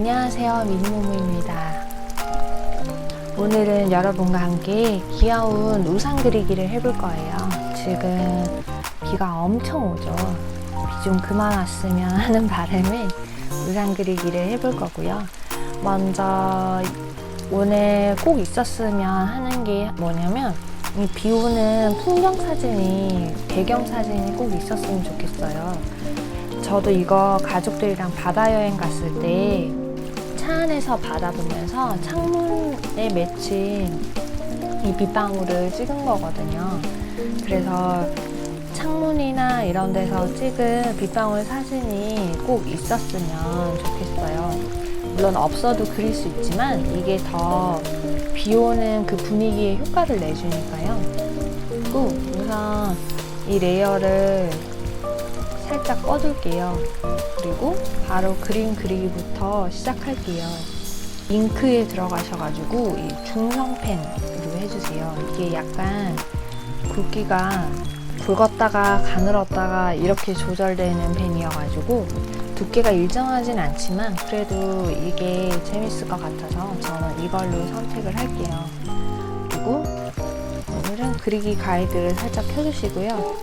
안녕하세요 미니모모입니다. 오늘은 여러분과 함께 귀여운 우산 그리기를 해볼 거예요. 지금 비가 엄청 오죠. 비 좀 그만 왔으면 하는 바람에 우산 그리기를 해볼 거고요. 먼저 오늘 꼭 있었으면 하는 게 뭐냐면 이 비 오는 풍경 사진이 배경 사진이 꼭 있었으면 좋겠어요. 저도 이거 가족들이랑 바다 여행 갔을 때 차 안에서 바다 보면서 창문에 맺힌 이 빗방울을 찍은 거거든요. 그래서 창문이나 이런 데서 찍은 빗방울 사진이 꼭 있었으면 좋겠어요. 물론 없어도 그릴 수 있지만 이게 더 비 오는 그 분위기에 효과를 내주니까요. 그리고 우선 이 레이어를 살짝 꺼둘게요. 그리고 바로 그림 그리기부터 시작할게요. 잉크에 들어가셔가지고 이 중성펜으로 해주세요. 이게 약간 굵기가 굵었다가 가늘었다가 이렇게 조절되는 펜이어가지고 두께가 일정하진 않지만 그래도 이게 재밌을 것 같아서 저는 이걸로 선택을 할게요. 그리기 가이드를 살짝 켜주시고요.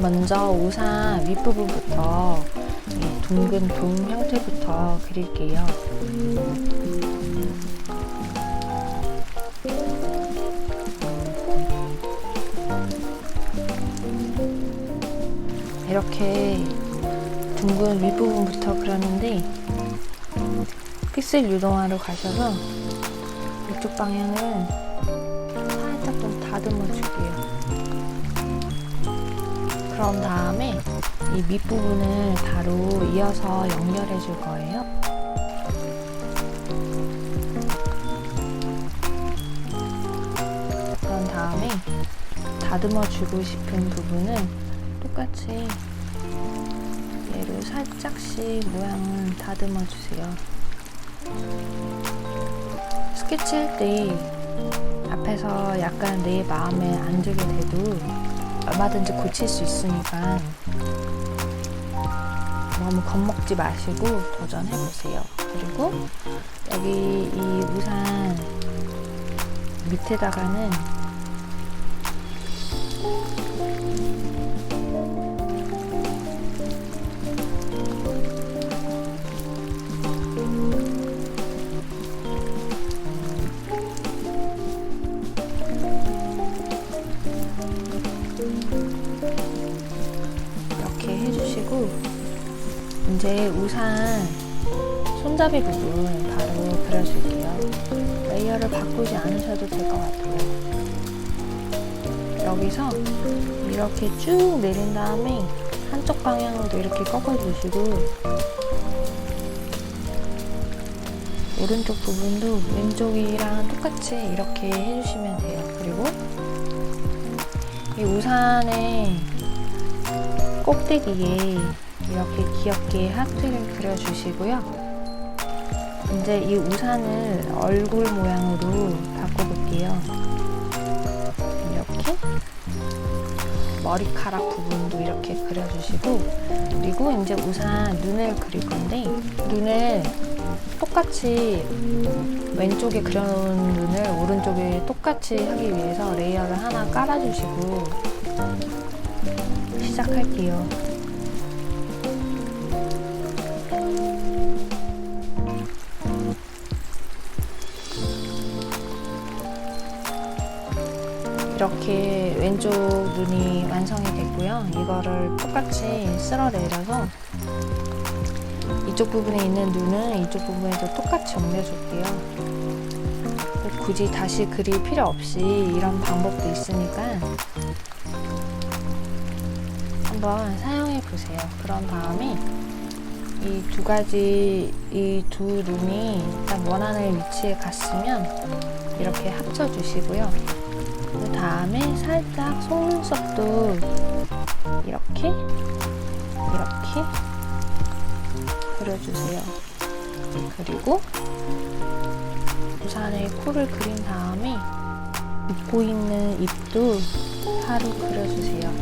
먼저 우산 윗부분부터 이 둥근 돔 형태부터 그릴게요. 이렇게 둥근 윗부분부터 그렸는데 픽셀 유동화로 가셔서 이쪽 좀 다듬어 줄게요. 그런 다음에 이 밑부분을 바로 이어서 연결해 줄 거예요. 그런 다음에 다듬어 주고 싶은 부분은 똑같이 얘로 살짝씩 모양을 다듬어 주세요. 스케치 할 때 앞에서 약간 내 마음에 안 들게 돼도 얼마든지 고칠 수 있으니까 너무 겁먹지 마시고 도전해 보세요. 그리고 여기 이 우산 밑에다가는 우산 손잡이 부분 바로 그려줄게요. 레이어를 바꾸지 않으셔도 될 것 같아요. 여기서 이렇게 쭉 내린 다음에 한쪽 방향으로 이렇게 꺾어주시고 오른쪽 부분도 왼쪽이랑 똑같이 이렇게 해주시면 돼요. 그리고 이 우산의 꼭대기에 이렇게 귀엽게 하트를 그려주시고요. 이제 이 우산을 얼굴 모양으로 바꿔볼게요. 이렇게 머리카락 부분도 이렇게 그려주시고 그리고 이제 우산 눈을 그릴 건데 눈을 똑같이 왼쪽에 그려놓은 눈을 오른쪽에 똑같이 하기 위해서 레이어를 하나 깔아주시고 시작할게요. 이렇게 왼쪽 눈이 완성이 됐고요. 이거를 똑같이 쓸어내려서 이쪽 부분에 있는 눈은 이쪽 부분에도 똑같이 옮겨줄게요. 꼭 굳이 다시 그릴 필요 없이 이런 방법도 있으니까 한번 사용해 보세요. 그런 다음에 이 두 가지 이두 눈이 딱 원하는 위치에 갔으면 이렇게 합쳐 주시고요. 그 다음에 살짝 속눈썹도 이렇게 이렇게 그려주세요. 그리고 우산에 코를 그린 다음에 웃고 있는 입도 하루 그려주세요.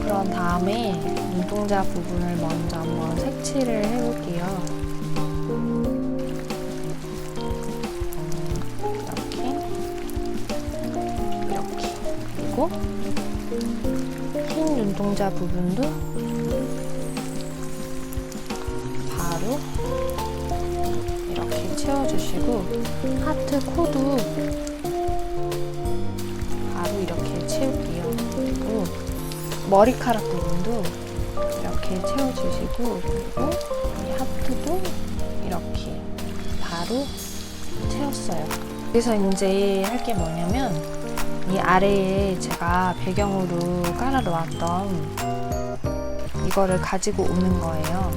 그런 다음에 눈동자 부분을 먼저 한번 색칠을 해볼게요. 글자 부분도 바로 이렇게 채워주시고 하트 코도 바로 이렇게 채울게요. 그리고 머리카락 부분도 이렇게 채워주시고 그리고 이 하트도 이렇게 바로 채웠어요. 그래서 이제 할 게 뭐냐면 이 아래에 제가 배경으로 깔아 놓았던 이거를 가지고 오는 거예요.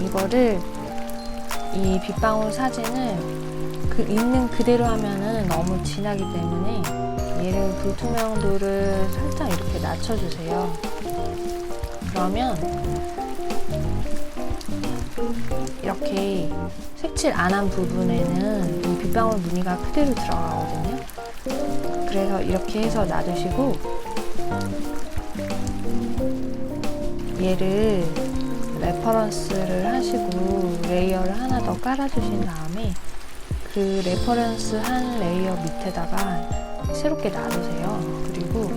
이거를 이 빗방울 사진을 그 있는 그대로 하면은 너무 진하기 때문에 얘를 불투명도를 살짝 이렇게 낮춰주세요. 그러면 이렇게 색칠 안 한 부분에는 이 빗방울 무늬가 그대로 들어가거든요. 그래서 이렇게 해서 놔두시고 얘를 레퍼런스를 하시고 레이어를 하나 더 깔아주신 다음에 그 레퍼런스 한 레이어 밑에다가 새롭게 놔두세요. 그리고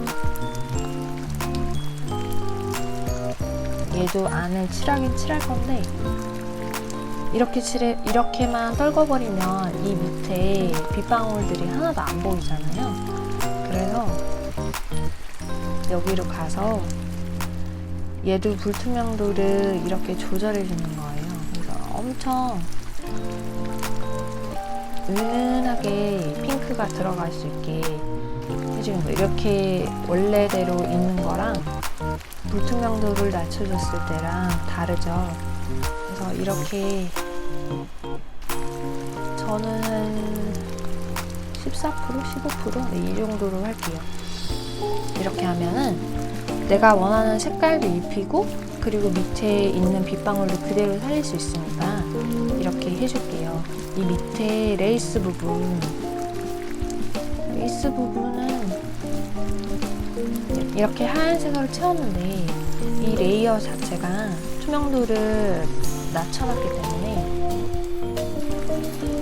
얘도 안을 칠하긴 칠할 건데 이렇게 칠해 이렇게만 떨궈버리면 이 밑에 빗방울들이 하나도 안 보이잖아요. 그래서 여기로 가서 얘도 불투명도를 이렇게 조절해 주는 거예요. 그래서 엄청 은은하게 핑크가 들어갈 수 있게 해주는 거예요. 이렇게 원래대로 있는 거랑 불투명도를 낮춰줬을 때랑 다르죠. 그래서 이렇게 저는 한 14% 15% 네, 이 정도로 할게요. 이렇게 하면은 내가 원하는 색깔도 입히고 그리고 밑에 있는 빗방울도 그대로 살릴 수 있으니까 이렇게 해줄게요. 이 밑에 레이스 부분 레이스 부분은 이렇게 하얀색으로 채웠는데 이 레이어 자체가 투명도를 낮춰놨기 때문에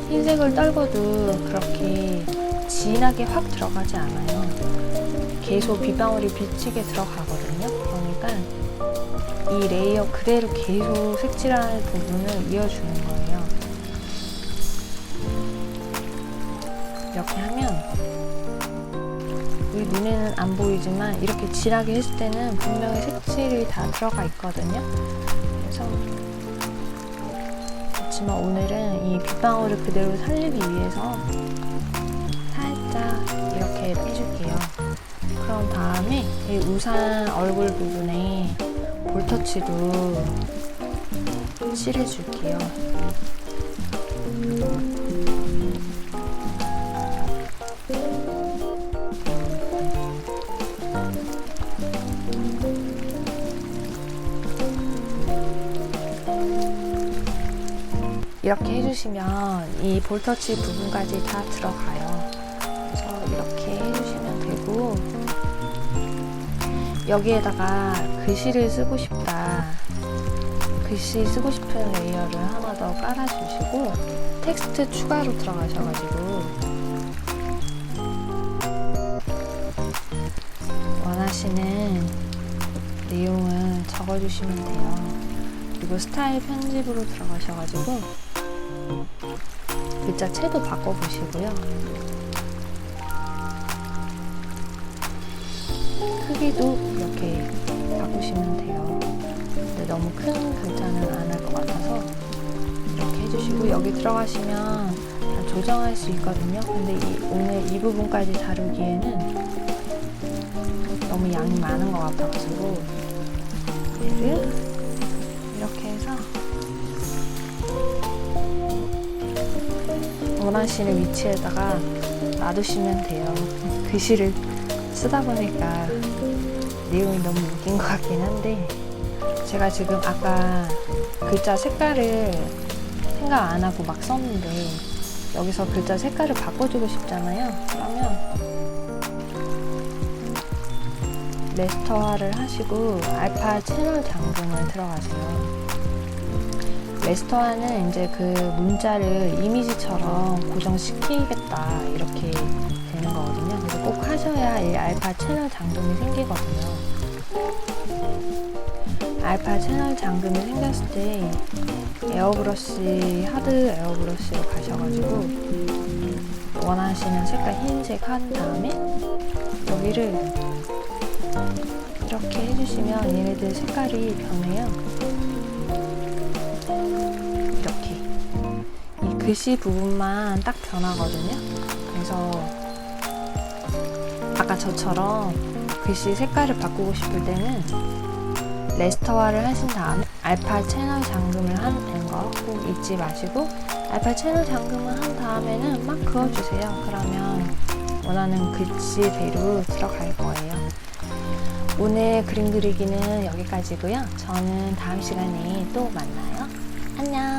흰색을 떨궈도 그렇게 진하게 확 들어가지 않아요. 계속 빗방울이 비치게 들어가거든요. 그러니까 이 레이어 그대로 계속 색칠하는 부분을 이어주는 거예요. 이렇게 하면 우리 눈에는 안 보이지만 이렇게 진하게 했을 때는 분명히 색칠이 다 들어가 있거든요. 그래서 그렇지만 오늘은 이 빗방울을 그대로 살리기 위해서 살짝 이렇게 해줄게요. 그런 다음에 이 우산 얼굴 부분에 볼터치도 칠해줄게요. 이렇게 해주시면 이 볼터치 부분까지 다 들어가요. 여기에다가 글씨를 쓰고 싶다. 글씨 쓰고 싶은 레이어를 하나 더 깔아주시고 텍스트 추가로 들어가셔가지고 원하시는 내용을 적어주시면 돼요. 그리고 스타일 편집으로 들어가셔가지고 글자 채도 바꿔보시고요. 크기도 이렇게 바꾸시면 돼요. 근데 너무 큰 글자는 안 할 것 같아서 이렇게 해주시고 여기 들어가시면 다 조정할 수 있거든요. 근데 이, 오늘 이 부분까지 다루기에는 너무 양이 많은 것 같아가지고 얘를 이렇게 해서 원하시는 위치에다가 놔두시면 돼요. 글씨를 쓰다 보니까 내용이 너무 웃긴 것 같긴 한데 제가 지금 아까 글자 색깔을 생각 안 하고 막 썼는데 여기서 글자 색깔을 바꿔주고 싶잖아요. 그러면 레스터화를 하시고 알파 채널 잠금을 들어가세요. 레스터화는 이제 그 문자를 이미지처럼 고정시키겠다 이렇게 되는 거거든요. 그래서 꼭 하셔야 이 알파 채널 잠금이 생기거든요. 알파 채널 잠금이 생겼을 때 에어브러쉬 하드 에어브러쉬로 가셔가지고 원하시는 색깔 흰색 한 다음에 여기를 이렇게 해주시면 얘네들 색깔이 변해요. 글씨 부분만 딱 변하거든요. 그래서 아까 저처럼 글씨 색깔을 바꾸고 싶을 때는 레스터화를 하신 다음에 알파 채널 잠금을 하는 거 꼭 잊지 마시고 알파 채널 잠금을 한 다음에는 막 그어주세요. 그러면 원하는 글씨대로 들어갈 거예요. 오늘 그림 그리기는 여기까지고요. 저는 다음 시간에 또 만나요. 안녕.